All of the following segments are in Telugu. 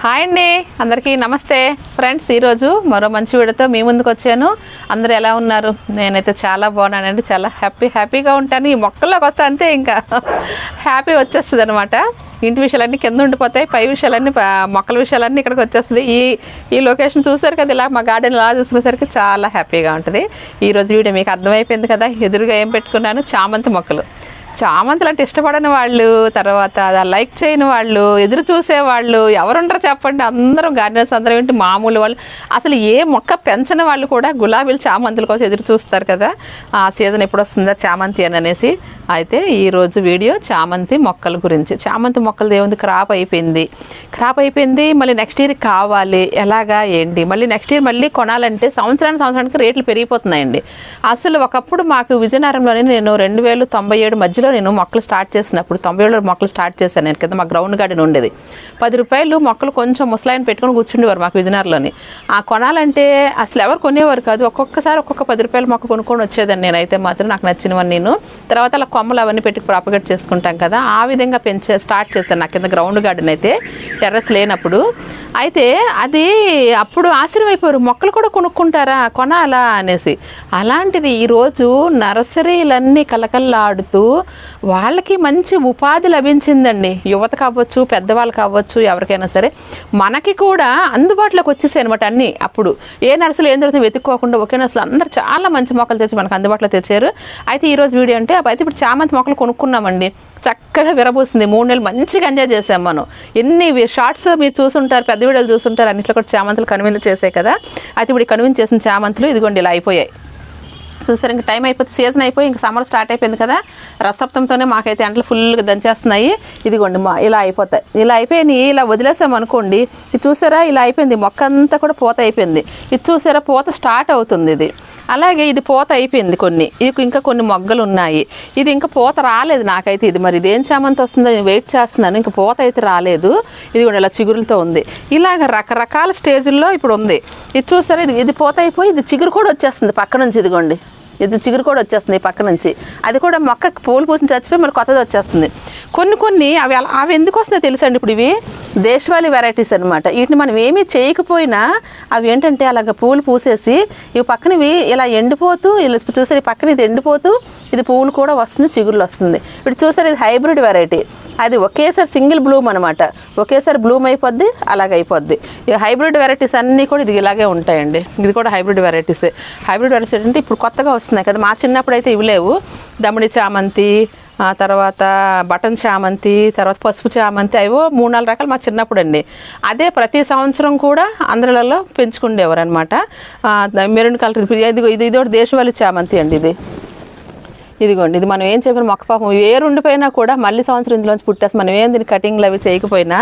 హాయ్ అండి. అందరికీ నమస్తే. ఫ్రెండ్స్ ఈరోజు మరో మంచి వీడియోతో మీ ముందుకు వచ్చాను. అందరూ ఎలా ఉన్నారు? నేనైతే చాలా బాగున్నానండి. చాలా హ్యాపీ హ్యాపీగా ఉంటాను. ఈ మొక్కల్లోకి వస్తే అంతే ఇంకా. హ్యాపీ వచ్చేస్తుంది అనమాట ఇంటి విషయాలన్నీ కింద ఉండిపోతాయి. పై విషయాలన్నీ మొక్కల విషయాలన్నీ ఇక్కడికి వచ్చేస్తుంది. ఈ ఈ లొకేషన్ చూసారు కదా ఇలా మా గార్డెన్ ఇలా చూసుకునేసరికి చాలా హ్యాపీగా ఉంటుంది. ఈరోజు వీడియో మీకు అర్థమైపోయింది కదా ఎదురుగా ఏం పెట్టుకున్నాను? చామంతి మొక్కలు. చామంతులు అంటే ఇష్టపడని వాళ్ళు తర్వాత లైక్ చేయని వాళ్ళు ఎదురు చూసే వాళ్ళు ఎవరుంటారు చెప్పండి. అందరం గార్డెనర్స్ అందరం ఏంటి మామూలు వాళ్ళు. అసలు ఏ మొక్క పెంచని వాళ్ళు కూడా గులాబీలు చామంతుల కోసం ఎదురు చూస్తారు కదా. ఆ సీజన్ ఎప్పుడు వస్తుందా చామంతి అని అనేసి. అయితే ఈరోజు వీడియో చామంతి మొక్కల గురించి. చామంతి మొక్కలు ఏముంది క్రాప్ అయిపోయింది. క్రాప్ అయిపోయింది మళ్ళీ నెక్స్ట్ ఇయర్ కావాలి. ఎలాగా ఏంటి? మళ్ళీ నెక్స్ట్ ఇయర్ మళ్ళీ కొనాలంటే సంవత్సరానికి సంవత్సరానికి రేట్లు పెరిగిపోతున్నాయండి. అసలు ఒకప్పుడు మాకు విజయనగరంలోనే నేను రెండు వేలు తొంభై ఏడు మధ్యలో నేను మొక్కలు స్టార్ట్ చేసినప్పుడు తొంభై ఏడు మొక్కలు స్టార్ట్ చేశాను నేను కింద మా గ్రౌండ్ గార్డెన్ ఉండేది. పది రూపాయలు మొక్కలు కొంచెం ముసలాయన పెట్టుకొని కూర్చుండేవారు మాకు విజయనగరంలోని. ఆ కొనాలంటే అసలు ఎవరు కొనేవారు కాదు ఒక్కొక్కసారి ఒక్కొక్క పది రూపాయలు మొక్క కొనుక్కొని వచ్చేదాన్ని నేనైతే మాత్రం నాకు నచ్చినవని నేను. తర్వాత అలా కొమ్మలు అవన్నీ పెట్టి ప్రాపగేట్ చేసుకుంటాం కదా ఆ విధంగా పెంచే స్టార్ట్ చేశాను నా కింద గ్రౌండ్ గార్డెన్ అయితే టెర్రస్ లేనప్పుడు. అయితే అది అప్పుడు ఆశ్చర్యమైపోయారు మొక్కలు కూడా కొనుక్కుంటారా కొనాలా అనేసి. అలాంటిది ఈరోజు నర్సరీలన్నీ కలకల్లాడుతూ వాళ్ళకి మంచి ఉపాధి లభించిందండి. యువత కావచ్చు పెద్దవాళ్ళు కావచ్చు ఎవరికైనా సరే. మనకి కూడా అందుబాటులోకి వచ్చేసాయి అనమాట అన్నీ అప్పుడు. ఏ నర్సులు ఏం జరుగుతుంది వెతుక్కోకుండా ఒకే నర్సులు అందరూ చాలా మంచి మొక్కలు తెచ్చి మనకు అందుబాటులో తెచ్చారు. అయితే ఈరోజు వీడియో అంటే అయితే ఇప్పుడు చామంతి మొక్కలు కొనుక్కున్నామండి. చక్కగా విరబూసింది. మూడు నెలలు మంచిగా ఎంజాయ్ చేసాం మనం. ఎన్ని షార్ట్స్ మీరు చూసుంటారు పెద్ద వీడియోలు చూసుంటారు అన్నిట్లో కూడా చామంతులు కన్విన్స్ చేసాయి కదా. అయితే ఇప్పుడు కన్విన్స్ చేసిన చామంతులు ఇదిగోండి ఇలా అయిపోయాయి. చూసారు ఇంకా టైం అయిపోతే సీజన్ అయిపోయి ఇంకా సమ్మర్ స్టార్ట్ అయిపోయింది కదా రసప్తంతోనే మాకైతే ఎండలు ఫుల్గా దంచేస్తున్నాయి. ఇదిగోండి మా ఇలా అయిపోతాయి. ఇలా అయిపోయినాయి ఇలా వదిలేసామనుకోండి ఇది చూసారా ఇలా అయిపోయింది మొక్క అంతా కూడా పూత అయిపోయింది. ఇది చూసారా పూత స్టార్ట్ అవుతుంది ఇది. అలాగే ఇది పూత అయిపోయింది కొన్ని. ఇది ఇంకా కొన్ని మొగ్గలు ఉన్నాయి. ఇది ఇంకా పూత రాలేదు నాకైతే ఇది. మరి ఇదేం చామంతి వస్తుందో నేను వెయిట్ చేస్తున్నాను. ఇంకా పూత అయితే రాలేదు. ఇది కూడా ఇలా చిగురులతో ఉంది. ఇలాగ రకరకాల స్టేజ్ల్లో ఇప్పుడు ఉంది. ఇది చూసారా ఇది ఇది పూత అయిపోయి ఇది చిగురు కూడా వచ్చేస్తుంది పక్క నుంచి ఇదిగోండి. ఇది చిగురు కూడా వచ్చేస్తుంది పక్క నుంచి. అది కూడా మొక్కకి పూలు పూసిన చచ్చిపోయి మరి కొత్తది వచ్చేస్తుంది. కొన్ని కొన్ని అవి అలా అవి ఎందుకు వస్తున్నాయి తెలుసండి ఇప్పుడు ఇవి? దేశవాళీ వెరైటీస్ అనమాట వీటిని మనం ఏమీ చేయకపోయినా అవి ఏంటంటే అలాగ పూలు పూసేసి ఇవి పక్కనవి ఇలా ఎండిపోతూ ఇలా చూసారు ఈ పక్కన ఇది ఎండిపోతూ ఇది పువ్వులు కూడా వస్తుంది చిగురులు వస్తుంది. ఇప్పుడు చూసారు ఇది హైబ్రిడ్ వెరైటీ అది ఒకేసారి సింగిల్ బ్లూమ్ అనమాట ఒకేసారి బ్లూమ్ అయిపోద్ది అలాగ అయిపోద్ది. ఈ హైబ్రిడ్ వెరైటీస్ అన్నీ కూడా ఇది ఇలాగే ఉంటాయండి. ఇది కూడా హైబ్రిడ్ వెరైటీస్ హైబ్రిడ్ వెరైటీస్ అంటే ఇప్పుడు కొత్తగా వస్తున్నాయి కదా మా చిన్నప్పుడు అయితే ఇవి లేవు దమిడి చామంతి ఆ తర్వాత బటన్ చామంతి తర్వాత పసుపు చామంతి అవో మూడు నాలుగు రకాలు మా చిన్నప్పుడు అండి అదే ప్రతి సంవత్సరం కూడా ఆంధ్రలలో పెంచుకుండేవారు అనమాట మెరూన్ కలర్ ఇది ఇది ఇది ఒకటి దేశవాళి చామంతి అండి ఇది ఇదిగోండి ఇది మనం ఏం చెప్పిన మొక్క పాపం వేరు ఉండిపోయినా కూడా మళ్ళీ సంవత్సరం ఇందులోంచి పుట్టేసి మనం ఏం దీన్ని కటింగ్లు అవి చేయకపోయినా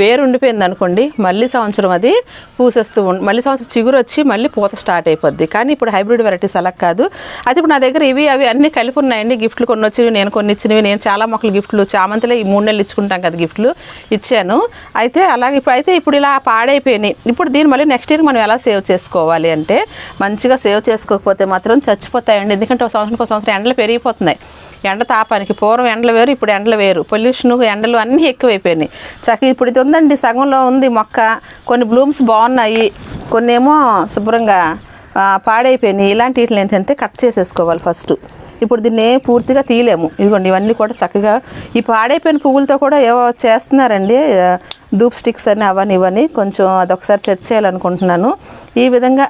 వేరు ఉండిపోయింది అనుకోండి మళ్ళీ సంవత్సరం అది పూసేస్తూ ఉండి మళ్ళీ సంవత్సరం చిగురు వచ్చి మళ్ళీ పూత స్టార్ట్ అయిపోద్ది. కానీ ఇప్పుడు హైబ్రిడ్ వెరైటీస్ అలా కాదు. అయితే ఇప్పుడు నా దగ్గర ఇవి అవి అన్నీ కలిపి ఉన్నాయండి. గిఫ్ట్లు కొన్ని వచ్చినవి నేను కొన్ని ఇచ్చినవి. నేను చాలా మొక్కలు గిఫ్ట్లు చామంతిలో ఈ మూడు నెలలు ఇచ్చుకుంటాం కదా గిఫ్ట్లు ఇచ్చాను. అయితే అలాగే ఇప్పుడు అయితే ఇప్పుడు ఇలా పాడైపోయినాయి. ఇప్పుడు దీన్ని మళ్ళీ నెక్స్ట్ ఇయర్ మనం ఎలా సేవ్ చేసుకోవాలి అంటే మంచిగా సేవ్ చేసుకోకపోతే మాత్రం చచ్చిపోతాయండి. ఎందుకంటే ఒక సంవత్సరం ఒక సంవత్సరం ఎండలు పెరిగిపోతున్నాయి. ఎండ తాపానికి పూర్వం ఎండలు వేరు ఇప్పుడు ఎండలు వేరు. పొల్యూషన్ ఎండలు అన్నీ ఎక్కువైపోయినాయి. చక్కగా ఇప్పుడు ఇది ఉందండి సగంలో ఉంది మొక్క. కొన్ని బ్లూమ్స్ బాగున్నాయి కొన్ని ఏమో శుభ్రంగా పాడైపోయినాయి. ఇలాంటి వీటిని ఏంటంటే కట్ చేసేసుకోవాలి ఫస్ట్ ఇప్పుడు దీన్ని పూర్తిగా తీయలేము. ఇదిగోండి ఇవన్నీ కూడా చక్కగా ఈ పాడైపోయిన పువ్వులతో కూడా ఏవో చేస్తున్నారండి. దూప్ ధూప్ స్టిక్స్ అని అవని ఇవని కొంచెం అదొకసారి సెర్చ్ చేయాలనుకుంటున్నాను. ఈ విధంగా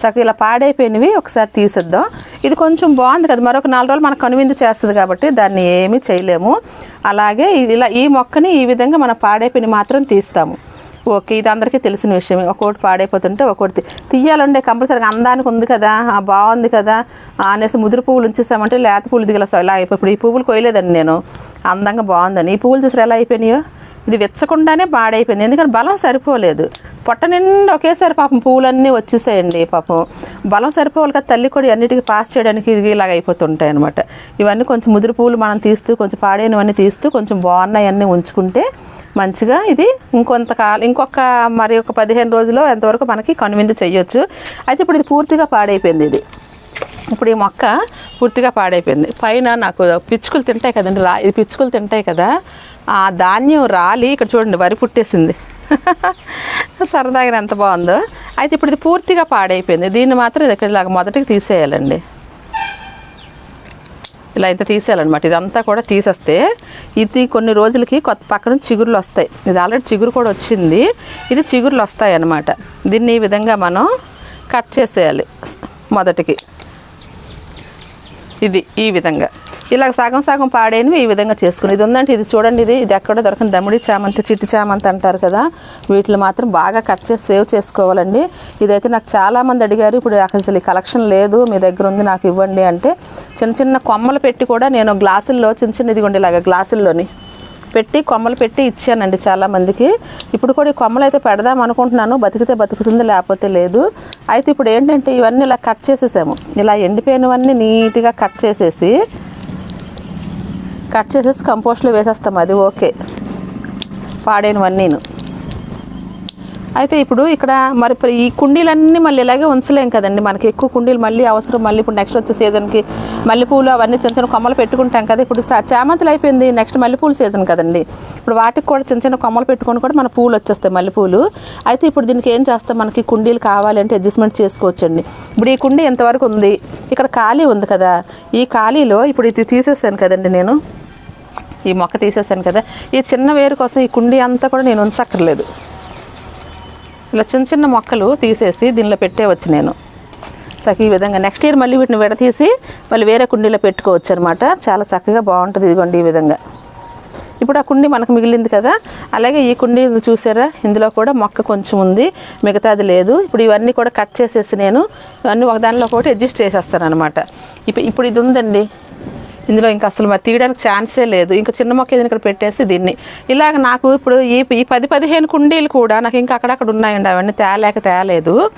చక్కగా ఇలా పాడైపోయినవి ఒకసారి తీసేద్దాం. ఇది కొంచెం బాగుంది కదా మరొక నాలుగు రోజులు మనకు కనువిందు చేస్తుంది కాబట్టి దాన్ని ఏమీ చేయలేము. అలాగే ఇలా ఈ మొక్కని ఈ విధంగా మనం పాడైపోయిన మాత్రం తీస్తాము. ఓకే ఇది అందరికీ తెలిసిన విషయమే. ఒకటి పాడైపోతుంటే ఒకటి తీ- తీయాలంటే కంపల్సరీగా అందానికి ఉంది కదా బాగుంది కదా అనేసి ముదురు పువ్వులు ఉంచేస్తామంటే లేత పువ్వులు దిగలస్తాం ఇలా అయిపోయి ఇప్పుడు ఈ పువ్వులు కొయ్యలేదండి నేను. అందంగా బాగుందని. ఈ పువ్వులు చూసారు ఎలా అయిపోయినాయో? ఇది వెచ్చకుండానే పాడైపోయింది. ఎందుకంటే బలం సరిపోలేదు. పొట్ట నిండా ఒకేసారి పాపం పువ్వులన్నీ వచ్చేసాయండి పాపం. బలం సరిపోవాలి కదా తల్లి కూడా అన్నిటికీ పాస్ చేయడానికి ఇలాగ అయిపోతుంటాయి అనమాట ఇవన్నీ కొంచెం ముదురు పువ్వులు మనం తీస్తూ కొంచెం పాడైనవన్నీ తీస్తూ కొంచెం బాగున్నాయన్నీ ఉంచుకుంటే మంచిగా ఇది ఇంకొంతకాలం ఇంకొక మరి ఒక పదిహేను రోజులు ఎంతవరకు మనకి కనువిందు చేయొచ్చు. అయితే ఇప్పుడు ఇది పూర్తిగా పాడైపోయింది ఇది. ఇప్పుడు ఈ మొక్క పూర్తిగా పాడైపోయింది. పైన నాకు పిచ్చుకలు తింటాయి కదండి రా ఇది పిచ్చుకలు తింటాయి కదా ఆ ధాన్యం రాలి ఇక్కడ చూడండి వరి పుట్టేసింది. సరదాగా ఎంత బాగుందో. అయితే ఇప్పుడు ఇది పూర్తిగా పాడైపోయింది. దీన్ని మాత్రం ఇది ఇలాగ మొదటికి తీసేయాలండి. ఇలా ఇంత తీసేయాలన్నమాట. ఇదంతా కూడా తీసేస్తే ఇది కొన్ని రోజులకి కొత్త పక్కన చిగురులు వస్తాయి. ఇది ఆల్రెడీ చిగురు కూడా వచ్చింది. ఇది చిగురులు వస్తాయి అన్నమాట దీన్ని ఈ విధంగా మనం కట్ చేసేయాలి మొదటికి. ఇది ఈ విధంగా. ఇలా సగం సగం పాడైనవి ఈ విధంగా చేసుకుని ఇది ఉందంటే ఇది చూడండి ఇది ఇది ఎక్కడ దొరకని దమ్ముడి చామంతి చిట్టి చామంతి అంటారు కదా. వీటిని మాత్రం బాగా కట్ చేసి సేవ్ చేసుకోవాలండి. ఇదైతే నాకు చాలామంది అడిగారు ఇప్పుడు అసలు ఈ కలెక్షన్ లేదు మీ దగ్గర ఉంది నాకు ఇవ్వండి అంటే చిన్న చిన్న కొమ్మలు పెట్టి కూడా నేను గ్లాసుల్లో చిన్న చిన్న ఇదిగోండి ఇలాగ గ్లాసుల్లోని పెట్టి కొమ్మలు పెట్టి ఇచ్చానండి చాలామందికి ఇప్పుడు కూడా ఈ కొమ్మలు అయితే పెడదాం అనుకుంటున్నాను. బతికితే బతుకుతుంది లేకపోతే లేదు. అయితే ఇప్పుడు ఏంటంటే ఇవన్నీ ఇలా కట్ చేసేసాము. ఇలా ఎండిపోయినవన్నీ నీట్గా కట్ చేసేసి కట్ చేసేసి కంపోస్ట్లో వేసేస్తాం. అది ఓకే. పాడేనివన్నీను. అయితే ఇప్పుడు ఇక్కడ మరి ఈ కుండీలన్నీ మళ్ళీ ఇలాగే ఉంచలేం కదండి. మనకి ఎక్కువ కుండీలు మళ్ళీ అవసరం. మళ్ళీ ఇప్పుడు నెక్స్ట్ వచ్చే సీజన్కి మల్లెపూలు అవన్నీ చిన్న చిన్న కొమ్మలు పెట్టుకుంటాం కదా. ఇప్పుడు చామంతులు అయిపోయింది నెక్స్ట్ మల్లెపూలు సీజన్ కదండి. ఇప్పుడు వాటికి కూడా చిన్న చిన్న కొమ్మలు పెట్టుకొని కూడా మన పూలు వచ్చేస్తాయి మల్లెపూలు. అయితే ఇప్పుడు దీనికి ఏం చేస్తాం? మనకి కుండీలు కావాలంటే అడ్జస్ట్మెంట్ చేసుకోవచ్చండి. ఇప్పుడు ఈ కుండీ ఎంతవరకు ఉంది? ఇక్కడ ఖాళీ ఉంది కదా. ఈ ఖాళీలో ఇప్పుడు ఇది తీసేసాను కదండి నేను. ఈ మొక్క తీసేసాను కదా. ఈ చిన్న వేరు కోసం ఈ కుండీ అంతా కూడా నేను ఉంచక్కర్లేదు. ఇలా చిన్న చిన్న మొక్కలు తీసేసి దీనిలో పెట్టేవచ్చు నేను. చక్క ఈ విధంగా నెక్స్ట్ ఇయర్ మళ్ళీ వీటిని విడతీసి మళ్ళీ వేరే కుండీలో పెట్టుకోవచ్చు అనమాట చాలా చక్కగా బాగుంటుంది ఇదిగోండి ఈ విధంగా. ఇప్పుడు ఆ కుండీ మనకు మిగిలింది కదా అలాగే ఈ కుండీ చూసారా? ఇందులో కూడా మొక్క కొంచెం ఉంది మిగతాది లేదు. ఇప్పుడు ఇవన్నీ కూడా కట్ చేసేసి నేను ఇవన్నీ ఒక దానిలో ఒకటి అడ్జస్ట్ చేసేస్తాను అనమాట ఇప్పుడు ఇప్పుడు ఇది ఉందండి. ఇందులో ఇంకా అసలు మరి తీయడానికి ఛాన్సే లేదు. ఇంకా చిన్న మొక్క ఏదైనా ఇక్కడ పెట్టేసి దీన్ని. ఇలాగ నాకు ఇప్పుడు ఈ ఈ పది పదిహేను కుండీలు కూడా నాకు ఇంకా అక్కడక్కడ ఉన్నాయండి. అవన్నీ తేలేక తేలేదు.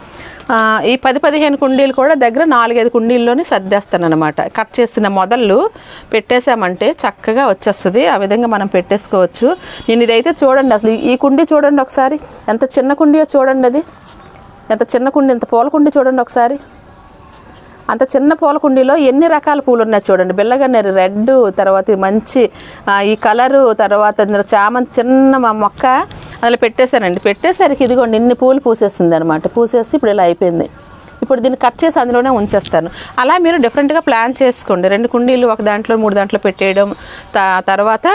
ఈ పది పదిహేను కుండీలు కూడా దగ్గర నాలుగైదు కుండీల్లోనే సర్దేస్తాను అనమాట కట్ చేసిన మొదళ్ళు పెట్టేసామంటే చక్కగా వచ్చేస్తుంది. ఆ విధంగా మనం పెట్టేసుకోవచ్చు. నేను ఇదైతే చూడండి అసలు ఈ- కుండీ చూడండి ఒకసారి. ఎంత చిన్న కుండీయో చూడండి అది. ఎంత చిన్న కుండీ ఎంత పూల కుండీ చూడండి ఒకసారి. అంత చిన్న పూల కుండీలో ఎన్ని రకాల పూలు ఉన్నాయి చూడండి. బిల్లగన్నేరు రెడ్ తర్వాత మంచి ఈ కలరు తర్వాత ఇందులో చామంతి చిన్న మా మొక్క అందులో పెట్టేశానండి. పెట్టేసరికి ఇదిగోండి ఇన్ని పూలు పూసేసింది అనమాట పూసేసి ఇప్పుడు ఇలా అయిపోయింది. ఇప్పుడు దీన్ని కట్ చేసి అందులోనే ఉంచేస్తాను. అలా మీరు డిఫరెంట్గా ప్లాన్ చేసుకోండి. రెండు కుండీలు ఒక దాంట్లో మూడు దాంట్లో పెట్టేయడం తర్వాత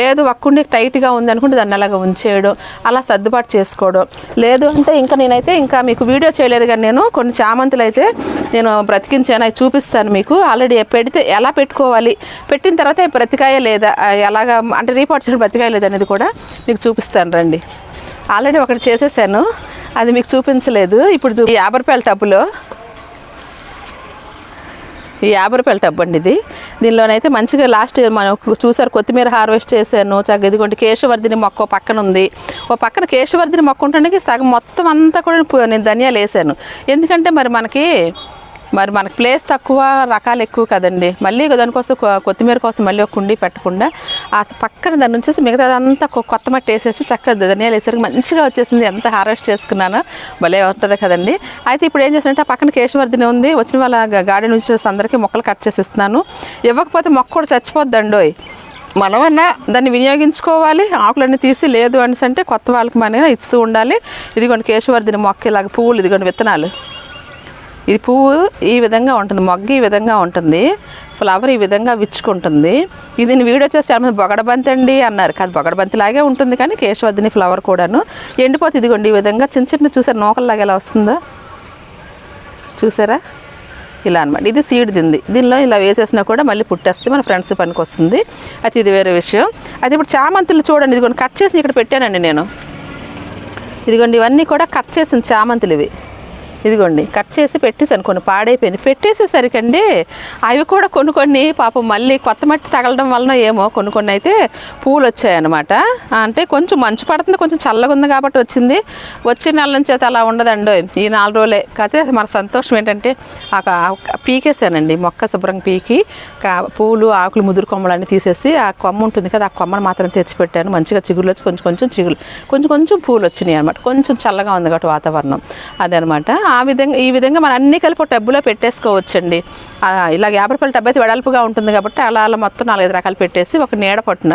లేదు ఒక కుండీ టైట్గా ఉంది అనుకుంటే దాన్ని అలాగ ఉంచేయడం అలా సర్దుబాటు చేసుకోవడం. లేదు అంటే ఇంకా నేనైతే ఇంకా మీకు వీడియో చేయలేదు కానీ నేను కొన్ని చామంతులు అయితే నేను బ్రతికించాను అవి చూపిస్తాను మీకు. ఆల్రెడీ పెడితే ఎలా పెట్టుకోవాలి? పెట్టిన తర్వాత బ్రతికాయ లేదా? ఎలాగా అంటే రీపాట్ చేయడం బ్రతికాయ లేదనేది కూడా మీకు చూపిస్తాను రండి. ఆల్రెడీ ఒకటి చేసేసాను. అది మీకు చూపించలేదు. ఇప్పుడు చూ- యాభై రూపాయల టబ్బులో. ఈ యాభై రూపాయల టబ్ అండి ఇది. దీనిలోనైతే మంచిగా లాస్ట్ మనం చూసారు కొత్తిమీర హార్వెస్ట్ చేశాను చక్కగా ఇదిగోండి కేశవర్ధిని మొక్క పక్కన ఉంది. ఓ పక్కన కేశవర్ధిని మొక్క ఉంటుండగా సగం మొత్తం అంతా కూడా నేను ధనియాలు వేసాను. ఎందుకంటే మరి మనకి మరి మనకు ప్లేస్ తక్కువ రకాలు ఎక్కువ కదండి. మళ్ళీ దానికోసం కొత్తిమీర కోసం మళ్ళీ ఒక కుండీ పెట్టకుండా ఆ పక్కన దాని నుంచి మిగతా అంతా కొత్త మట్టి వేసేసి చక్కగా ధనియాలు వేసరికి మంచిగా వచ్చేసింది. ఎంత హార్వెస్ట్ చేసుకున్నానో భలే ఉంటుంది కదండి. అయితే ఇప్పుడు ఏం చేస్తానంటే ఆ పక్కన కేశవర్ధిని ఉంది. వచ్చిన వాళ్ళ గార్డెన్ నుంచి అందరికీ మొక్కలు కట్ చేసి ఇస్తున్నాను ఇవ్వకపోతే మొక్క కూడా చచ్చిపోద్దండోయ్. మనమన్నా దాన్ని వినియోగించుకోవాలి. ఆకులన్నీ తీసి లేదు అనేసి అంటే కొత్త వాళ్ళకి మన ఇస్తూ ఉండాలి. ఇదిగోండి కేశవర్ధిని మొక్క ఇలాగ పువ్వులు ఇదిగోండి విత్తనాలు. ఇది పువ్వు ఈ విధంగా ఉంటుంది మొగ్గ ఈ విధంగా ఉంటుంది ఫ్లవర్ ఈ విధంగా విచ్చుకుంటుంది. ఇది వీడియో చేసి చాలా బొగడబంతి అండి అన్నారు. కాదు బొగడబంతి లాగే ఉంటుంది కానీ కేశవర్ధిని ఫ్లవర్ కూడాను. ఎండిపోతే ఇదిగోండి ఈ విధంగా చిన్న చిన్న చూసారు నూకల్లాగా ఎలా వస్తుందో? చూసారా? ఇలా అనమాట ఇది సీడ్ దింది. దీనిలో ఇలా వేసేసినా కూడా మళ్ళీ పుట్టేస్తే మన ఫ్రెండ్స్ పనికి వస్తుంది. అయితే ఇది వేరే విషయం. అయితే ఇప్పుడు చామంతులు చూడండి ఇదిగోండి కట్ చేసి ఇక్కడ పెట్టానండి నేను. ఇదిగోండి ఇవన్నీ కూడా కట్ చేసిన చామంతులు ఇవి. ఇదిగోండి కట్ చేసి పెట్టేసాను కొన్ని పాడైపోయింది. పెట్టేసేసరికి అండి అవి కూడా కొన్ని కొన్ని పాపం మళ్ళీ కొత్త మట్టి తగలడం వలన ఏమో కొన్ని కొన్ని అయితే పూలు వచ్చాయన్నమాట అంటే కొంచెం మంచు పడుతుంది కొంచెం చల్లగా ఉంది కాబట్టి వచ్చింది. వచ్చే నెల నుంచి అయితే అలా ఉండదండి ఈ నాలుగు రోజులే. కాకపోతే మన సంతోషం ఏంటంటే ఒక పీకేసానండి మొక్క శుభ్రంగా పీకి కా- పూలు ఆకులు ముదురు కొమ్మలు అన్నీ తీసేసి ఆ కొమ్మ ఉంటుంది కదా ఆ కొమ్మను మాత్రం తెచ్చిపెట్టాను. మంచిగా చిగురులు వచ్చి కొంచెం కొంచెం చిగురు కొంచెం కొంచెం పూలు వచ్చినాయి అనమాట కొంచెం చల్లగా ఉంది కాబట్టి వాతావరణం. అదనమాట ఆ విధంగా ఈ విధంగా మనం అన్ని కలిపి ఒక టబ్బులో పెట్టేసుకోవచ్చండి. ఇలా యాభై రూపాయల టబ్బు అయితే వెడల్పుగా ఉంటుంది కాబట్టి అలా అలా మొత్తం నాలుగైదు రకాలు పెట్టేసి ఒక నీడ పట్టున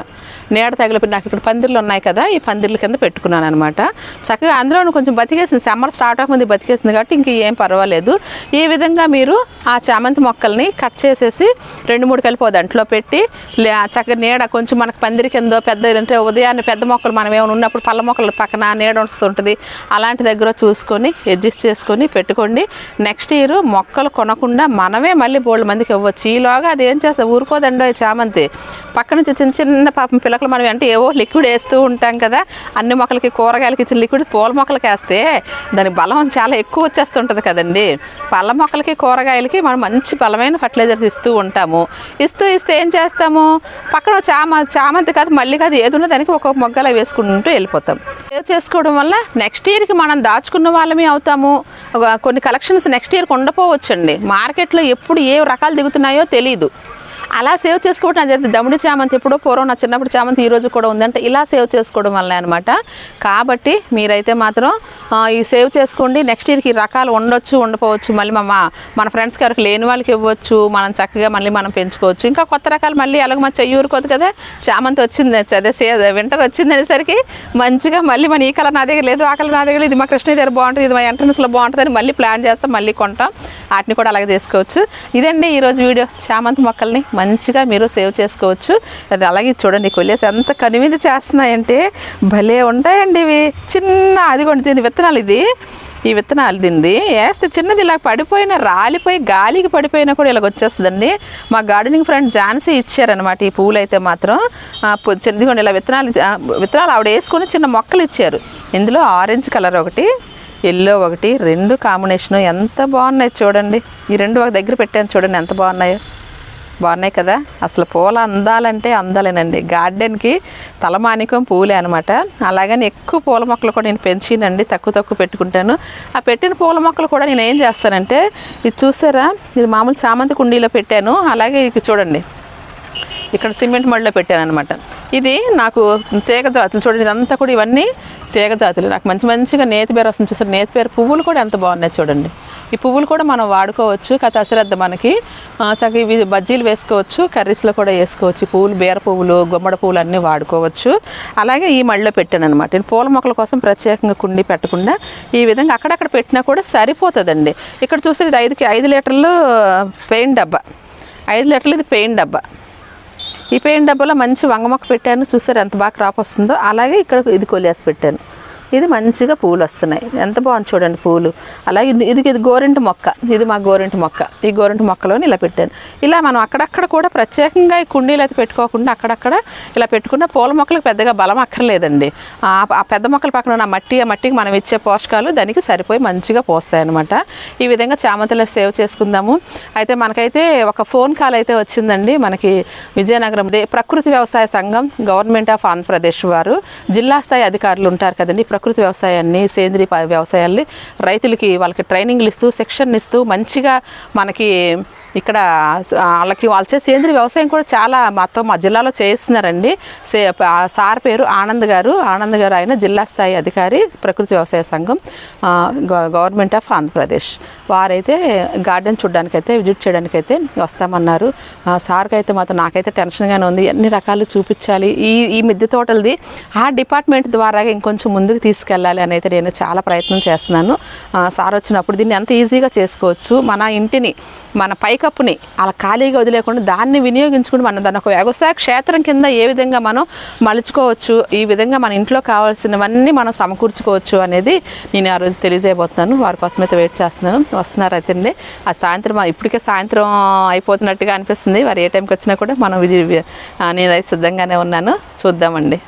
నీడ తగిలిపోయి నాకు ఇక్కడ పందిర్లు ఉన్నాయి కదా ఈ పందిర్ల కింద పెట్టుకున్నాను అనమాట చక్కగా అందులో కొంచెం బతికేసింది. సమ్మర్ స్టార్ట్ అవ్వకముందు బతికేసింది కాబట్టి ఇంక ఏం పర్వాలేదు. ఈ విధంగా మీరు ఆ చామంతి మొక్కల్ని కట్ చేసేసి రెండు మూడు కలిపి దాంట్లో పెట్టి లే- చక్కగా నీడ కొంచెం మనకు పందిరి కింద పెద్ద అంటే ఉదయాన్నే పెద్ద మొక్కలు మనం ఏమైనా ఉన్నప్పుడు పళ్ళ మొక్కల పక్కన నీడ వస్తుంటుంది అలాంటి దగ్గర చూసుకొని అడ్జస్ట్ చేసుకొని పెట్టుకోండి. నెక్స్ట్ ఇయర్ మొక్కలు కొనకుండా మనమే మళ్ళీ బోల్డ్ మందికి ఇవ్వచ్చు. ఈలోగా అది ఏం చేస్తా? ఊరుకోదండో ఈ చామంతి. పక్క నుంచి చిన్న చిన్న పాపం పిల్లకలు మనం అంటే ఏవో లిక్విడ్ వేస్తూ ఉంటాం కదా. అన్ని మొక్కలకి కూరగాయలకి ఇచ్చిన లిక్విడ్ పూల మొక్కలకి వేస్తే దాని బలం చాలా ఎక్కువ వచ్చేస్తుంటుంది కదండి. పళ్ళ మొక్కలకి కూరగాయలకి మనం మంచి బలమైన ఫర్టిలైజర్స్ ఇస్తూ ఉంటాము. ఇస్తూ ఇస్తే ఏం చేస్తాము? పక్కన చామ చామంతి కాదు మళ్ళీ కాదు ఏది ఉన్న దానికి ఒక మొగ్గలా వేసుకుంటూ వెళ్ళిపోతాం. సేవ్ చేసుకోవడం వల్ల నెక్స్ట్ ఇయర్కి మనం దాచుకున్న వాళ్ళమే అవుతాము. కొన్ని కలెక్షన్స్ నెక్స్ట్ ఇయర్కి ఉండపోవచ్చండి. మార్కెట్లో ఎప్పుడు ఏ రకాలు దిగుతున్నాయో తెలియదు అలా సేవ్ చేసుకోవడం అదే దమ్ముడి చామంతి ఎప్పుడో పూర్వం నా చిన్నప్పుడు చామంతి ఈ రోజు కూడా ఉందంటే ఇలా సేవ్ చేసుకోవడం వల్ల అనమాట కాబట్టి మీరైతే మాత్రం ఈ సేవ్ చేసుకోండి. నెక్స్ట్ ఇయర్కి ఈ రకాలు ఉండొచ్చు ఉండకపోవచ్చు మళ్ళీ మా మన ఫ్రెండ్స్కి ఎవరికి లేని వాళ్ళకి ఇవ్వచ్చు. మనం చక్కగా మళ్ళీ మనం పెంచుకోవచ్చు. ఇంకా కొత్త రకాలు మళ్ళీ అలాగే మా చెయ్యూరు కొద్ది కదా. చామంతి వచ్చింది అదే సే వింటర్ వచ్చింది అనేసరికి మంచిగా మళ్ళీ మన ఈ కలర్ నా దగ్గర లేదు ఆ కలర్ నా దగ్గర ఇది మా కృష్ణ దగ్గర బాగుంటుంది ఇది మా ఎంట్రన్స్లో బాగుంటుంది అని మళ్ళీ ప్లాన్ చేస్తాం మళ్ళీ కొంటాం. వాటిని కూడా అలాగే చేసుకోవచ్చు. ఇదండి ఈరోజు వీడియో. చామంతి మొక్కల్ని మంచిగా మీరు సేవ్ చేసుకోవచ్చు. అది అలాగే చూడండి కొల్లేసి ఎంత కనివింది చేస్తున్నాయంటే భలే ఉంటాయండి ఇవి. చిన్న అదిగోండి దీని విత్తనాలు ఇది. ఈ విత్తనాలు తింది. వేస్తే చిన్నది ఇలా పడిపోయిన రాలిపోయి గాలికి పడిపోయినా కూడా ఇలాగ వచ్చేస్తుందండి. మా గార్డెనింగ్ ఫ్రెండ్ ఝాన్సీ ఇచ్చారనమాట ఈ పువ్వులు అయితే మాత్రం. ఆ, ఇలా విత్తనాలు విత్తనాలు ఆవిడ వేసుకొని చిన్న మొక్కలు ఇచ్చారు. ఇందులో ఆరెంజ్ కలర్ ఒకటి ఎల్లో ఒకటి రెండు కాంబినేషన్ ఎంత బాగున్నాయి చూడండి. ఈ రెండు ఒక దగ్గర పెట్టాను చూడండి ఎంత బాగున్నాయో. బాగున్నాయి కదా? అసలు పూల అందాలంటే అందాలేనండి. గార్డెన్కి తలమానికం పూలే అనమాట అలాగని ఎక్కువ పూల మొక్కలు కూడా నేను పెంచినండి. తక్కువ తక్కువ పెట్టుకుంటాను. ఆ పెట్టిన పూల మొక్కలు కూడా నేను ఏం చేస్తానంటే ఇది చూసారా? ఇది మామూలు చామంతి కుండీలో పెట్టాను. అలాగే ఇది చూడండి. ఇక్కడ సిమెంట్ మడిలో పెట్టాను అనమాట ఇది నాకు తీగ జాతులు చూడండి. ఇదంతా కూడా ఇవన్నీ తీగ జాతులు. నాకు మంచి మంచిగా నేతిపేరు వస్తుంది చూసారు? నేతిపేరు పువ్వులు కూడా ఎంత బాగున్నాయి చూడండి. ఈ పువ్వులు కూడా మనం వాడుకోవచ్చు కథ అశ్రద్ధ మనకి చక్కగా ఇవి బజ్జీలు వేసుకోవచ్చు కర్రీస్లో కూడా వేసుకోవచ్చు పువ్వులు బీర పువ్వులు గుమ్మడ పువ్వులు అన్నీ వాడుకోవచ్చు. అలాగే ఈ మడిలో పెట్టాను అనమాట నేను పూల మొక్కల కోసం ప్రత్యేకంగా కుండి పెట్టకుండా ఈ విధంగా అక్కడక్కడ పెట్టినా కూడా సరిపోతుందండి. ఇక్కడ చూస్తే ఇది ఐదుకి ఐదు లీటర్లు పెయింట్ డబ్బా. ఐదు లీటర్లు ఇది పెయింట్ డబ్బా. ఈ పెయింట్ డబ్బాలో మంచి వంగ మొక్క పెట్టాను. చూసారు ఎంత బాగా క్రాప్ వస్తుందో? అలాగే ఇక్కడ ఇది కొలియాసి పెట్టాను. ఇది మంచిగా పూలు వస్తున్నాయి. ఎంత బాగుంది చూడండి పూలు. అలాగే ఇది ఇది ఇది గోరింటి మొక్క. ఇది మా గోరింటి మొక్క. ఈ గోరింటి మొక్కలోని ఇలా పెట్టాను. ఇలా మనం అక్కడక్కడ కూడా ప్రత్యేకంగా ఈ కుండీలు అయితే పెట్టుకోకుండా అక్కడక్కడ ఇలా పెట్టుకున్న పూల మొక్కలకు పెద్దగా బలం అక్కర్లేదండి. ఆ పెద్ద మొక్కల పక్కన ఉన్న మట్టి ఆ మట్టికి మనం ఇచ్చే పోషకాలు దానికి సరిపోయి మంచిగా పోస్తాయి అనమాట ఈ విధంగా చామంతిలో సేవ్ చేసుకుందాము. అయితే మనకైతే ఒక ఫోన్ కాల్ అయితే వచ్చిందండి. మనకి విజయనగరం దే ప్రకృతి వ్యవసాయ సంఘం గవర్నమెంట్ ఆఫ్ ఆంధ్రప్రదేశ్ వారు. జిల్లా స్థాయి అధికారులు ఉంటారు కదండి. ప్రకృతి వ్యవసాయాన్ని సేంద్రీయ వ్యవసాయాన్ని రైతులకి వాళ్ళకి ట్రైనింగ్లు ఇస్తూ శిక్షణ ఇస్తూ మంచిగా మనకి ఇక్కడ వాళ్ళకి వాళ్ళు చేసే సేంద్రీయ వ్యవసాయం కూడా చాలా మొత్తం మా జిల్లాలో చేయిస్తున్నారండి సే సార్ పేరు ఆనంద్ గారు. ఆనంద్ గారు ఆయన జిల్లా స్థాయి అధికారి ప్రకృతి వ్యవసాయ సంఘం గవర్నమెంట్ ఆఫ్ ఆంధ్రప్రదేశ్. వారైతే గార్డెన్ చూడడానికైతే విజిట్ చేయడానికైతే వస్తామన్నారు. సార్కి అయితే మాత్రం నాకైతే టెన్షన్గానే ఉంది. ఎన్ని రకాలు చూపించాలి? ఈ ఈ మిద్దె తోటలది ఆ డిపార్ట్మెంట్ ద్వారా ఇంకొంచెం ముందుకు తీసుకెళ్ళాలి అని అయితే నేను చాలా ప్రయత్నం చేస్తున్నాను. సార్ వచ్చినప్పుడు దీన్ని ఎంత ఈజీగా చేసుకోవచ్చు. మన ఇంటిని మన పైకప్పుని అలా ఖాళీగా వదిలేకుండా దాన్ని వినియోగించుకుని మనం దాని ఒక వ్యవసాయ క్షేత్రం కింద ఏ విధంగా మనం మలుచుకోవచ్చు ఈ విధంగా మన ఇంట్లో కావాల్సినవన్నీ మనం సమకూర్చుకోవచ్చు అనేది నేను ఆ రోజు తెలియజేయబోతున్నాను. వారి కోసం అయితే వెయిట్ చేస్తున్నాను. వస్తున్నారు అయితే అండి. ఆ సాయంత్రం ఇప్పటికే సాయంత్రం అయిపోతున్నట్టుగా అనిపిస్తుంది. వారు ఏ టైంకి వచ్చినా కూడా మనం నేనైతే సిద్ధంగానే ఉన్నాను. చూద్దామండి.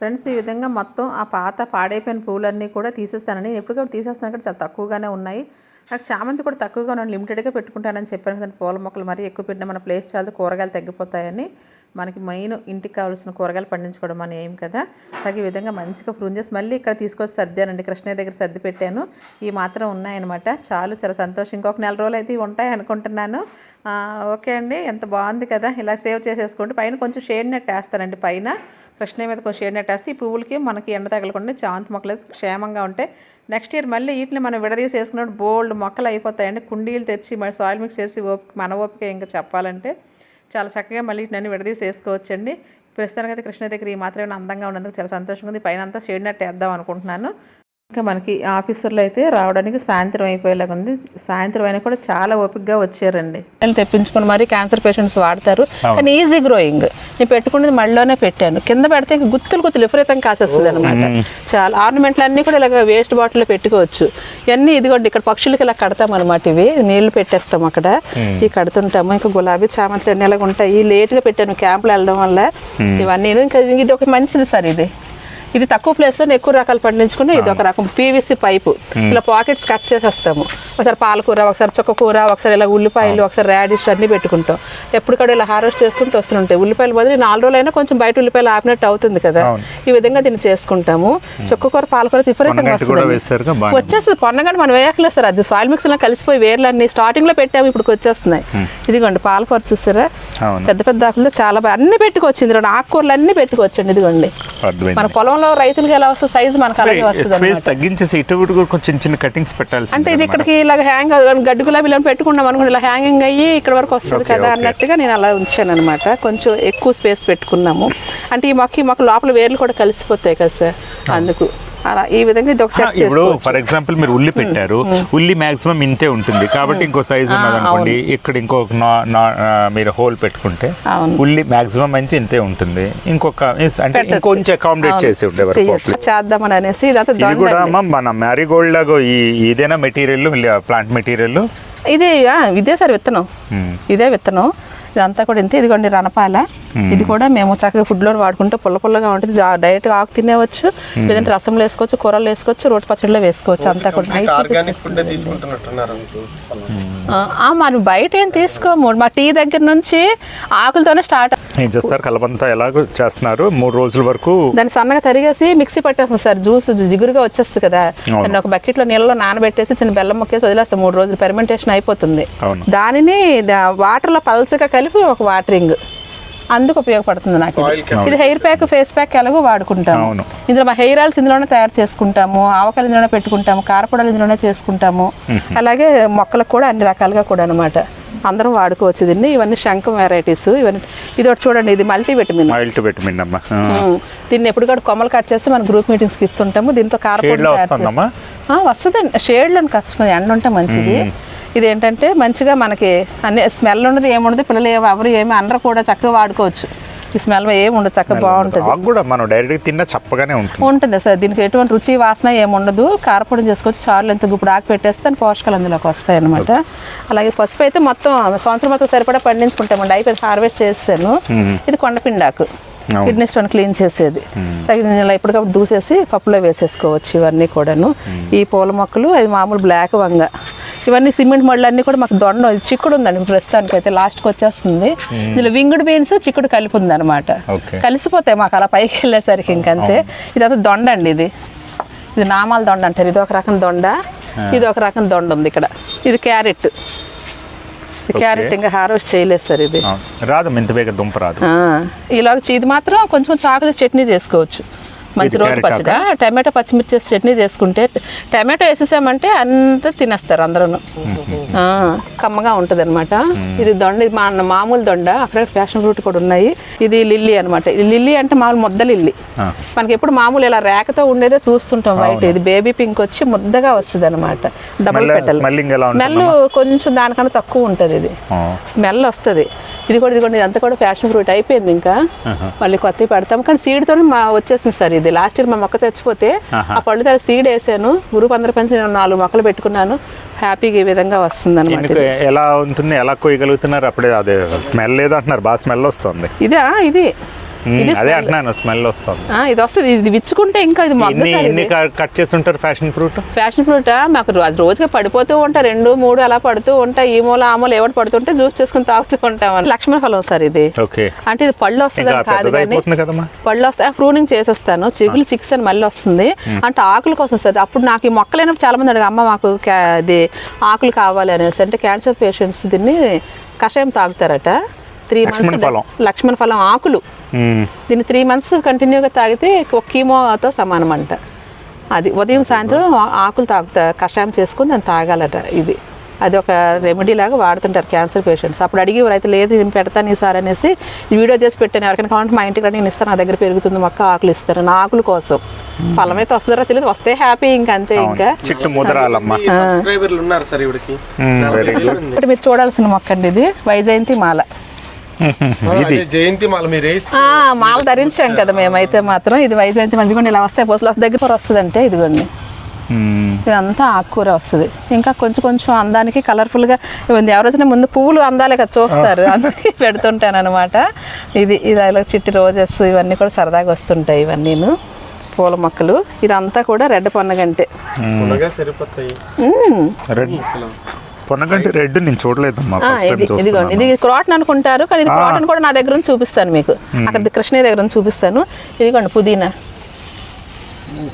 ఫ్రెండ్స్ ఈ విధంగా మొత్తం ఆ పాత పాడైపోయిన పూలన్నీ కూడా తీసేస్తానని ఎప్పుడు కూడా తీసేస్తాను కూడా చాలా తక్కువగానే ఉన్నాయి. నాకు చామంతి కూడా తక్కువగా ఉన్నాను లిమిటెడ్గా పెట్టుకుంటానని చెప్పాను కదండి. పూల మొక్కలు మరీ ఎక్కువ పెట్టినా మన ప్లేస్ చాలు కూరగాయలు తగ్గిపోతాయని. మనకి మెయిన్ ఇంటికి కావాల్సిన కూరగాయలు పండించుకోవడం అని ఏం కదా? అలాగే విధంగా మంచిగా ప్రూన్ చేసి మళ్ళీ ఇక్కడ తీసుకొచ్చి సర్దానండి. కృష్ణయ్య దగ్గర సర్ది పెట్టాను. ఈ మాత్రం ఉన్నాయన్నమాట. చాలు చాలా సంతోషం. ఇంకొక నెల రోజులు అయితే ఉంటాయి అనుకుంటున్నాను. ఓకే అండి. ఎంత బాగుంది కదా? ఇలా సేవ్ చేసేసుకోండి. పైన కొంచెం షేడ్ నెట్ వేస్తానండి పైన. కృష్ణ మీద కొంచెం షేడ్ నెట్ వేస్తే ఈ పువ్వులకి మనకి ఎండ తగలకుండా చామంతి మొక్కలు క్షేమంగా ఉంటాయి. నెక్స్ట్ ఇయర్ మళ్ళీ వీటిని మనం విడదీసి వేసుకున్నప్పుడు బోల్డ్ మొక్కలు అయిపోతాయండి. కుండీలు తెచ్చి మరి సాయిల్ మిక్స్ చేసి ఓపిక మన ఓపిక ఇంకా చెప్పాలంటే. చాలా చక్కగా మళ్ళీ నన్ను విడదీసి వేసుకోవచ్చండి ప్రస్తుతానికి అయితే కృష్ణ దగ్గర ఈ మాత్రమే అందంగా ఉన్నందుకు చాలా సంతోషంగా ఉంది. పైన అంతా షేడ్ నట్టు వేద్దాం అనుకుంటున్నాను. ఇంకా మనకి ఆఫీసర్లు అయితే రావడానికి సాయంత్రం అయిపోయేలాగా ఉంది. సాయంత్రం అయినా కూడా చాలా ఓపికగా వచ్చారండి. తెప్పించుకుని మరి క్యాన్సర్ పేషెంట్స్ వాడతారు. కానీ ఈజీ గ్రోయింగ్ నేను పెట్టుకున్నది మళ్ళీనే పెట్టాను. కింద పెడితే ఇంక గుత్తులు గుత్తులు విపరీతం కాసేస్తుంది అనమాట చాలా ఆర్నమెంట్లు అన్నీ కూడా ఇలాగ వేస్ట్ బాటిల్లో పెట్టుకోవచ్చు. ఇవన్నీ ఇదిగోండి ఇక్కడ పక్షులకి ఇలా కడతాం అనమాట ఇవి. నీళ్ళు పెట్టేస్తాం అక్కడ. ఇవి కడుతుంటాము. ఇంకా గులాబీ చామంతులు అన్ని ఇలాగ ఉంటాయి. లేట్గా పెట్టాను క్యాంపులు వెళ్ళడం వల్ల ఇవన్నీ ఇంకా ఇది ఒక మంచిది సార్ ఇది. ఇది తక్కువ ప్లేస్లో ఎక్కువ రకాలు పండించుకుని ఇది ఒక రకం. పీవీసీ పైపు ఇలా పాకెట్స్ కట్ చేసేస్తాము. ఒకసారి పాలకూర ఒకసారి చుక్కకూర ఒకసారి ఇలా ఉల్లిపాయలు ఒకసారి రాడిష్ అన్ని పెట్టుకుంటాం. ఎప్పటికప్పుడు ఇలా హార్వెస్ట్ చేస్తుంటే వస్తుంటాయి. ఉల్లిపాయలు బదులు నాలుగు రోజులైనా కొంచెం బయట ఉల్లిపాయలు ఆపినట్టు అవుతుంది కదా. ఈ విధంగా దీన్ని చేసుకుంటాము. చుక్కకూర పాలకూర విపరీతంగా పొన్నగంటి కూడా వస్తుంది. వచ్చేస్తుంది. పొన్నగంట మనం వేయట్లేదు సార్. అది సాయిల్ మిక్స్లో కలిసిపోయి వేర్లన్నీ స్టార్టింగ్లో పెట్టాము ఇప్పుడు వచ్చేస్తున్నాయి. ఇదిగోండి పాలకూర చూస్తారా పెద్ద పెద్ద ఆకులు చాలా బాగా అన్ని పెట్టుకోవచ్చు ఇందులో ఆకుకూరలు అన్ని పెట్టుకోవచ్చండి ఇదిగోండి. మన అర్థమైంది పొలంలో రైతులకి ఎలా వస్తుంది సైజు మనకు అలాగే వస్తుంది స్పేస్ తగ్గించేసి ఇటు కూడా కొంచెం చిన్న కటింగ్స్ పెట్టాల్సి అంటే ఇది ఇక్కడికి ఇలా హ్యాంగ్ గడ్డి గులాబీ ఇలా పెట్టుకున్నాం అనుకోండి ఇలా హ్యాంగింగ్ అయ్యి ఇక్కడ వరకు వస్తుంది కదా. అన్నట్టుగా నేను అలా ఉంచాను అనమాట కొంచెం ఎక్కువ స్పేస్ పెట్టుకున్నాము. అంటే ఈ మొక్క ఈ మొక్క లోపల వేర్లు కూడా కలిసిపోతాయి కదా సార్ అందుకు. అలా ఈ విధంగా ఇది ఒక సెట్ ఇప్పుడు ఫర్ ఎగ్జాంపుల్ మీరు ఉల్లి పెట్టారు. ఉల్లి మాక్సిమం ఇంతే ఉంటుంది. కాబట్టి ఇంకో సైజ్ ఉన్నది అనుకోండి ఇక్కడ ఆ, మీరు హోల్ పెట్టుకుంటే. ఉల్లి మాక్సిమం అయితే ఇంతే ఉంటుంది. ఇంకొక అంటే. ఇంకొంచెం అకామిడేట్ చేసి ఉండేవారు చేద్దామని అనేసి ఇది కూడా మన మ్యారీగోల్డ్ లాగా ఈ ఇదేనా మెటీరియల్ ప్లాంట్ మెటీరియల్ ఇదే ఇదే సార్ విత్తనం. ఇదే విత్తనం. ఇదంతా కూడా ఇంతే. ఇదిగోండి రణపాల ఇది కూడా మేము చక్కగా ఫుడ్లో వాడుకుంటే పుల్ల పుల్లగా ఉంటుంది. డైరెక్ట్ ఆకు తినేవచ్చు. లేదంటే రసంలో వేసుకోవచ్చు కూరలు వేసుకోవచ్చు రోటి పచ్చడిలో వేసుకోవచ్చు అంతా కూడా. మనం బయట ఏం తీసుకోము? మా టీ దగ్గర నుంచి ఆకులతోనే స్టార్ట్ ఏం చేస్తారు? కలబంతా ఎలాగో చేస్తున్నారు? మూడు రోజుల వరకు దాన్ని సన్నగా తరిగేసి మిక్సీ పట్టేస్తాం సార్. జ్యూస్ జిగురుగా వచ్చేస్తుంది కదా. దాన్ని ఒక బకెట్లో నీళ్ళలో నానబెట్టేసి చిన్న బెల్లం మొక్కేసి వదిలేస్తాం. మూడు రోజులు ఫెర్మెంటేషన్ అయిపోతుంది. దానిని వాటర్లో పల్చగా కలిపి ఒక వాటరింగ్ అందుకు ఉపయోగపడుతుంది నాకు ఇది. హెయిర్ ప్యాక్ ఫేస్ ప్యాక్ ఎలాగో వాడుకుంటాము. ఇందులో మా హెయిర్ ఆయిల్స్ ఇందులోనే తయారు చేసుకుంటాము ఆవకాయలు ఇందులోనే పెట్టుకుంటాము కారపొడాలు ఇందులోనే చేసుకుంటాము. అలాగే మొక్కలకు కూడా అన్ని రకాలుగా కూడా అనమాట అందరం వాడుకోవచ్చు దీన్ని. ఇవన్నీ శంఖం వెరైటీస్ ఇవన్నీ ఇది ఒకటి చూడండి ఇది multi vitamin oil to vitamin అమ్మ. దీన్ని ఎప్పుడు కూడా కొమ్మలు కట్ చేస్తే మనం గ్రూప్ మీటింగ్స్కి ఇస్తుంటాము. దీంతో కారపొడి వస్తుందండి. షేడ్లో కష్టం ఎండ ఉంటే మంచిది. ఇది ఏంటంటే మంచిగా మనకి అన్ని స్మెల్ ఉండదు ఏముండదు పిల్లలు ఏమి ఎవరు ఏమి అందరూ కూడా చక్కగా వాడుకోవచ్చు. ఈ స్మెల్ ఏమి ఉండదు చక్కగా బాగుంటుంది. కూడా మనం డైరెక్ట్ తిన్నా చప్పగానే ఉంటుంది. ఉంటుంది సార్ దీనికి ఎటువంటి రుచి వాసన ఏముండదు కారపొడి చేసుకోవచ్చు చారులు ఎంత ఇప్పుడు ఆకు పెట్టేస్తే దాని పోషకాలు అందులోకి వస్తాయి అనమాట అలాగే పసుపు అయితే మొత్తం సంవత్సరం మొత్తం సరిపడా పండించుకుంటామండి అయిపోయి హార్వెస్ట్ చేసాను ఇది కొండపిండాకు. కిడ్నీ స్టోన్ క్లీన్ చేసేది. తగిన ఇలా ఎప్పటికప్పుడు దూసేసి పప్పులో వేసేసుకోవచ్చు ఇవన్నీ కూడాను. ఈ పూల మొక్కలు అది మామూలు బ్లాక్ వంగ. ఇవన్నీ సిమెంట్ మళ్ళు అన్నీ కూడా మాకు దొండ చిక్కుడు ఉందండి ప్రస్తుతానికి అయితే లాస్ట్కి వచ్చేస్తుంది. ఇందులో వింగుడు బీన్స్ చిక్కుడు కలిపి ఉందన్నమాట. కలిసిపోతాయి మాకు అలా పైకి వెళ్ళేసరికి ఇంకంతే. ఇదంతా దొండ అండి ఇది. ఇది నామాల దొండ అంటారు. ఇది ఒక రకం దొండ ఇది ఒక రకం దొండ ఉంది ఇక్కడ. ఇది క్యారెట్. క్యారెట్ ఇంకా హార్వెస్ట్ చేయలేదు సార్ ఇది. రాదు మెంత దుంప రాదు. ఇలాగ ఇది మాత్రం కొంచెం చాకుది చట్నీ చేసుకోవచ్చు. మంచి రోడ్డు పచ్చడి? టమాటో పచ్చిమిర్చి చట్నీ చేసుకుంటే టమాటో వేసేసామంటే అంతా తినేస్తారు అందరూ కమ్మగా ఉంటుంది అనమాట ఇది దొండ మా మామూలు దొండ. అక్కడ ఫ్యాషన్ ఫ్రూట్ కూడా ఉన్నాయి. ఇది లిల్లీ అనమాట ఇది లిల్లీ అంటే మామూలు ముద్ద లిల్లీ. మనకి ఎప్పుడు మామూలు ఇలా రేకతో ఉండేదే చూస్తుంటాం వైట్. ఇది బేబీ పింక్ వచ్చి ముద్దగా వస్తుంది అనమాట డబుల్ పెట్టలు. స్మెల్ కొంచెం దానికన్నా తక్కువ ఉంటుంది ఇది. స్మెల్ వస్తుంది. ఇది కూడా ఇది కూడా ఇదంతా కూడా ఫ్యాషన్ ఫ్రూట్ అయిపోయింది ఇంకా. మళ్ళీ కొత్తవి పెడతాం. కానీ సీడ్తో మా వచ్చేసింది సార్ ఇది. లాస్ట్ ఇయర్ మా మొక్క చచ్చిపోతే ఆ పళ్ళు తల సీడ్ వేసాను. గురువు పందర పెంచి నేను నాలుగు మొక్కలు పెట్టుకున్నాను. హ్యాపీగా ఈ విధంగా వస్తుంది ఎందుకు ఎలా ఉంటుంది ఎలా కొయ్యగలుగుతున్నారు? అప్పుడే అదే స్మెల్ లేదు అంటున్నారు. బాగా స్మెల్ వస్తుంది. ఇదా ఇది. అదే smell. అంటున్నాను స్మెల్ వస్తుంది. ఇది వస్తుంది. ఇది విచ్చుకుంటే ఇంకా ఇది ఎన్ని సార్ కట్ చేసి ఉంటారు ఫ్యాషన్ ఫ్రూట్ ఫ్యాషన్ ఫ్రూట్ మాకు అది రోజుగా పడిపోతూ ఉంటాయి. రెండు మూడు అలా పడుతూ ఉంటాయి. ఈ మూల ఆ మూల ఎవరు పడుతుంటే జ్యూస్ చేసుకుని తాగుతూ ఉంటాం లక్ష్మణ ఫలం సార్ ఇది. ఓకే. అంటే ఇది పళ్ళు వస్తుంది కాదు కానీ పళ్ళు వస్తాయి ప్రూనింగ్ చేసేస్తాను. చిగులు చిక్స్ అని మళ్ళీ వస్తుంది. అంటే ఆకుల కోసం వస్తుంది అప్పుడు నాకు ఈ మొక్కలైనప్పుడు చాలా మంది అడిగా అమ్మ మాకు ఇది ఆకులు కావాలి అనేసి. అంటే క్యాన్సర్ పేషెంట్స్ దీన్ని కషాయం తాగుతారట. త్రీ లక్ష్మణ మంత్స్ ఫలం. లక్ష్మణ ఫలం ఆకులు. దీన్ని త్రీ మంత్స్ కంటిన్యూగా తాగితే ఒక కీమోతో సమానం అంట అది ఉదయం సాయంత్రం ఆకులు తాగుతా కషాయం చేసుకుని దాన్ని తాగాలట ఇది. అది ఒక రెమెడీ లాగా వాడుతుంటారు క్యాన్సర్ పేషెంట్స్ అప్పుడు అడిగి అయితే లేదు నేను పెడతాను ఈసారి అనేసి ఈ వీడియో చేసి పెట్టాను. ఎవరికైనా కావాలంటే మా ఇంటికి రండి, నేను ఇస్తాను నా దగ్గర పెరుగుతుంది మొక్క ఆకులు ఇస్తారు. నా ఆకుల కోసం. ఫలం అయితే వస్తుందో తెలియదు వస్తే హ్యాపీ ఇంకా అంతే ఇంకా. చిట్టు ముదరాలమ్మ. ఈ సబ్స్క్రైబర్లు ఉన్నారు సార్ ఇవిడికి. వెరీ గుడ్ ఇప్పుడు మీరు చూడాల్సిన మొక్క అండి ఇది వైజయంతి మాల. జయంతి మాల మీరు మాల ధరించాం కదా మేమైతే మాత్రం. ఇది వైజయంతి మాల ఇదిగోండి ఇలా వస్తాయి పోతులు దగ్గర వస్తుందంటే ఇదిగోండి. ఇదంతా ఆకుకూర వస్తుంది. ఇంకా కొంచెం కొంచెం అందానికి కలర్ఫుల్గా ఉంది ఎవరైనా ముందు పువ్వులు అందాలే కదా చూస్తారు. అందుకే పెడుతుంటాను అనమాట ఇది ఇది ఇలా చిట్టి రోజెస్ ఇవన్నీ కూడా సరదాగా వస్తుంటాయి ఇవన్నీను. పూల మొక్కలు. ఇదంతా కూడా రెడ్ పొన్నగంటే. ఉండగా సరిపోతాయి. పొన్నగంటి రెడ్ నేను చూడలేదమ్మా ఇది ఇదిగోండి. ఇది క్రాటన్ అనుకుంటారు కానీ ఇది క్రాటన్ కూడా నా దగ్గర చూపిస్తాను మీకు. అక్కడ కృష్ణయ్య దగ్గర చూపిస్తాను. ఇదిగోండి పుదీనా.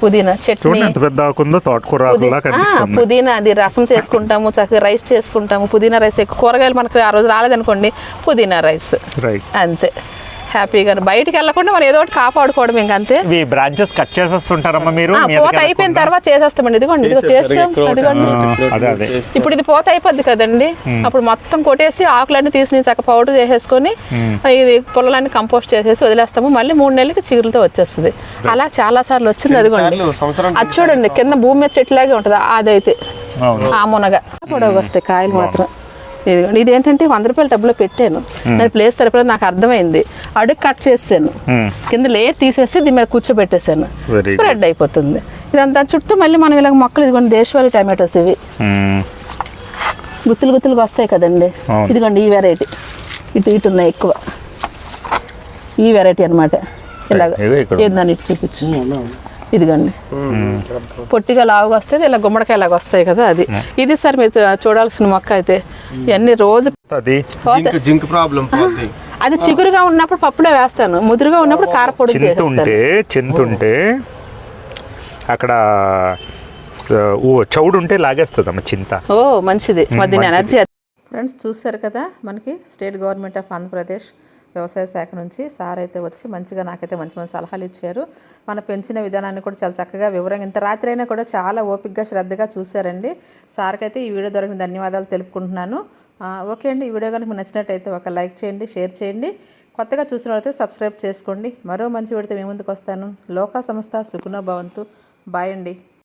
పుదీనా చట్నీ. ఎంత పెద్ద ఆకుందో తోటకూర కనిపిస్తుంది. పుదీనా అది రసం చేసుకుంటాము చక్కగా రైస్ చేసుకుంటాము. పుదీనా రైస్ ఎక్కువ కూరగాయలు మనకు ఆ రోజు రాలేదనుకోండి పుదీనా రైస్. రైట్ అంతే. హ్యాపీగా బయటికి వెళ్ళకుండా మనం ఏదో ఒకటి కాపాడుకోవడం ఇంక అంతే. ఇవి బ్రాంచెస్ కట్ చేసేస్తుంటారమ్మా మీరు. పోత అయిపోయిన? తర్వాత చేసేస్తామండి. ఇదిగోండి ఇదిగో చేస్తాం ఇప్పుడు ఇది పోత అయిపోద్ది కదండి అప్పుడు మొత్తం కొట్టేసి ఆకులన్నీ తీసి చక్క పౌడర్ చేసేసుకొని ఇది పొలాలన్నీ కంపోస్ట్ చేసేసి వదిలేస్తాము. మళ్ళీ మూడు నెలలకి చిగురులతో వచ్చేస్తుంది. అలా చాలా సార్లు వచ్చింది అదిగోండి. సార్లు సంవత్సరం అది చూడండి కింద భూమి మీద చెట్టులాగే ఉంటుంది. అదైతే. అవును. ఆ మునగ. పొడవు వస్తాయి కాయలు మాత్రం. ఇదిగోండి ఇది ఏంటంటే వంద రూపాయల డబ్బులో పెట్టాను. నేను ప్లేస్ సరిపోలేదు నాకు అర్థమైంది. అడుగు కట్ చేసాను. కింద లేయర్ తీసేసి దీని మీద కూర్చోబెట్టేసాను. స్ప్రెడ్ అయిపోతుంది. ఇదంతా చుట్టూ మళ్ళీ మనం ఇలాగ మొక్కలు ఇదిగోండి దేశవాళీ టమాటోస్ ఇవి. గుత్తులు గుత్తులుగా వస్తాయి కదండి. ఇదిగోండి ఈ వెరైటీ ఇటు ఇటు ఉన్నాయి ఎక్కువ. ఈ వెరైటీ అన్నమాట. ఇలాగ. ఏందని ఇటు చూపించు. ఇదిగోండి. పొట్టిగా లావుగా వస్తుంది ఇలా గుమ్మడికాయ లాగా వస్తాయి కదా అది. ఇది సార్ మీరు చూడాల్సిన మొక్క అయితే. ఇవన్నీ రోజు అది జింక్ జింక్ ప్రాబ్లం పోద్ది. అది చిగురుగా ఉన్నప్పుడు పప్పులో వేస్తాను. ముదురుగా ఉన్నప్పుడు కారపొడి చింత చేస్తాను ఉంటే చింత ఉంటే అక్కడ చౌడు ఉంటే లాగేస్తుందమ్మా చింత. ఓ మంచిది. మధ్యన ఎనర్జీ ఫ్రెండ్స్ చూశారు కదా మనకి స్టేట్ గవర్నమెంట్ ఆఫ్ ఆంధ్రప్రదేశ్ వ్యవసాయ శాఖ నుంచి సార్ అయితే వచ్చి మంచిగా నాకైతే మంచి మంచి సలహాలు ఇచ్చారు. మన పెంచిన విధానాన్ని కూడా చాలా చక్కగా వివరంగా ఇంత రాత్రి అయినా కూడా చాలా ఓపికగా శ్రద్ధగా చూశారండి. సార్కి అయితే ఈ వీడియో దొరకని ధన్యవాదాలు తెలుపుకుంటున్నాను. ఓకే అండి. ఈ వీడియో కనుక మీకు నచ్చినట్టయితే ఒక లైక్ చేయండి షేర్ చేయండి. కొత్తగా చూసిన వాళ్ళైతే సబ్స్క్రైబ్ చేసుకోండి. మరో మంచి వీడితే మీ ముందుకు వస్తాను. లోకా సంస్థ సుఖనో భవంతు. బాయ్ అండి.